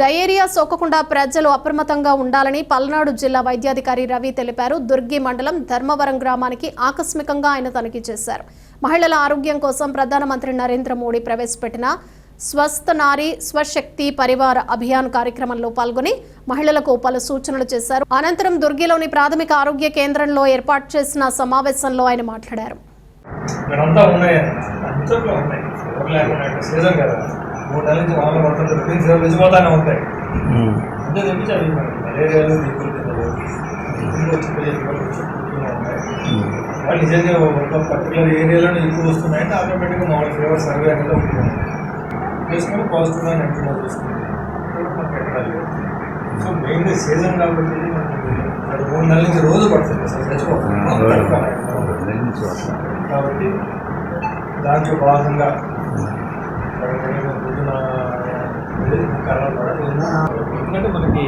Diarrhoea సోకకుండా ప్రజలు అప్రమత్తంగా ఉండాలని పల్నాడు జిల్లా వైద్యాధికారి రవి తెలిపారు. దుర్గి మండలం ధర్మవరం గ్రామానికి ఆకస్మికంగా ఆయన తనిఖీ చేశారు. మహిళల ఆరోగ్యం కోసం ప్రధానమంత్రి నరేంద్ర మోడీ ప్రవేశపెట్టిన స్వస్థ నారీ స్వశక్తి పరివార అభియాన్ కార్యక్రమంలో పాల్గొని మహిళలకు పలు సూచనలు చేశారు. అనంతరం దుర్గిలోని ప్రాథమిక ఆరోగ్య కేంద్రంలో ఏర్పాటు చేసిన సమావేశంలో ఆయన మాట్లాడారు. మూడు నెలల నుంచి వానలు పడుతుంటే సేవలు నిజమవుతానే ఉంటాయి. అంతే తెప్పించి అవి మనకి మలేరియాలు ఉంటాయి. వాళ్ళు నిజంగా ఒక పర్టికులర్ ఏరియాలోనే ఎక్కువ వస్తున్నాయంటే ఆటోమేటిక్గా మామూలు ఫీవర్ సర్వే అనేది ఉంటుంది. చేసుకొని పాజిటివ్గా నెగిటివ్గా లేదు. సో మెయిన్గా సీజన్ కాబట్టి మూడు నెలల నుంచి రోజు పడుతుంది. అసలు చచ్చిపోతుంది. కాబట్టి దాంట్లో భాగంగా ఎందుకంటే మనకి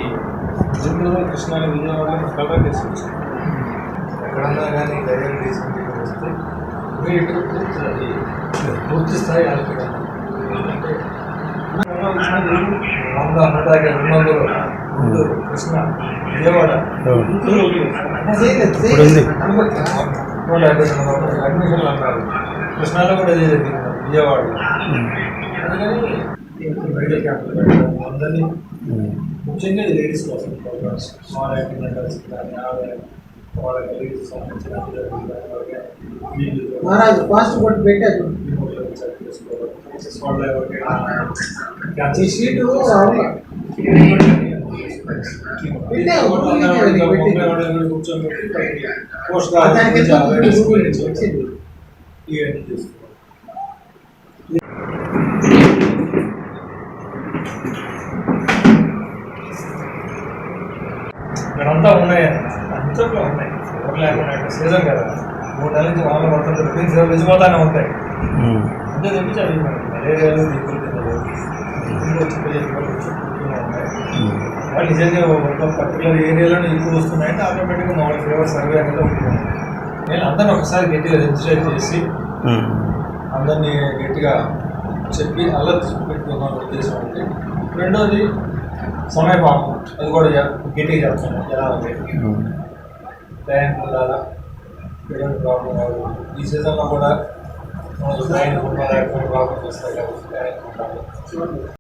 గుంటూరు కృష్ణా విజయవాడలో కలర్ తీసుకొచ్చాం ఎక్కడన్నా కానీ ధైర్యం తీసుకుంటే వస్తే పూర్తి అది పూర్తి స్థాయి ఆల్కడం అంటే వంద యాభై రెండు వందలు గుంటూరు కృష్ణ విజయవాడ. అడ్మిషన్లు అన్నారు. కృష్ణాలో కూడా జరిగింది. విజయవాడలో. మెడికల్ క్యాంపులు పెట్టడం అందరినీ ముఖ్యంగా ఇది లేడీస్ కోసం ప్రోగ్రామ్స్ స్మాల్ యాక్టివ్ మెంటర్స్ కానీ ఆవిడ వాళ్ళ కలిగి సంబంధించిన వీళ్ళు మహారాజు ఫాస్ట్ ఫుడ్ పెట్టారు ఈ షీటు అవునా? దానికి ఇక్కడంతా ఉన్నాయి. అంతట్లో ఉన్నాయి. ఎవరు లేకుండా సీజన్ కదా. మూడు నెలల నుంచి వానలు రొటీన్ సేవలు నిజమవుతానే ఉంటాయి. అంతే తెప్పించి అవి మలేరియాలు పుట్టుతూనే ఉంటాయి వాళ్ళు నిజంగా ఒక పర్టికులర్ ఏరియాలోనే ఎక్కువ వస్తున్నాయంటే ఆటోమేటిక్గా మామూలు ఫీవర్ సర్వే అనేది ఉంటుంది నేను అందరిని ఒకసారి గట్టిగా రిజిస్టర్ చేసి అందరినీ గట్టిగా చెప్పి అలర్ట్ పెట్టుకున్న ఉద్దేశం అంటే రెండోది సమయపాపం అది కూడా చెప్- గట్టిగా చెప్తాను ఎలా ఉంది టైంకి ఉండాలా ఎటువంటి ప్రాబ్లం కాదు ఈ సీజన్లో కూడా మనకు టైం ప్రాబ్లమ్స్ వస్తాయి కాబట్టి టైంకి ఉండాలి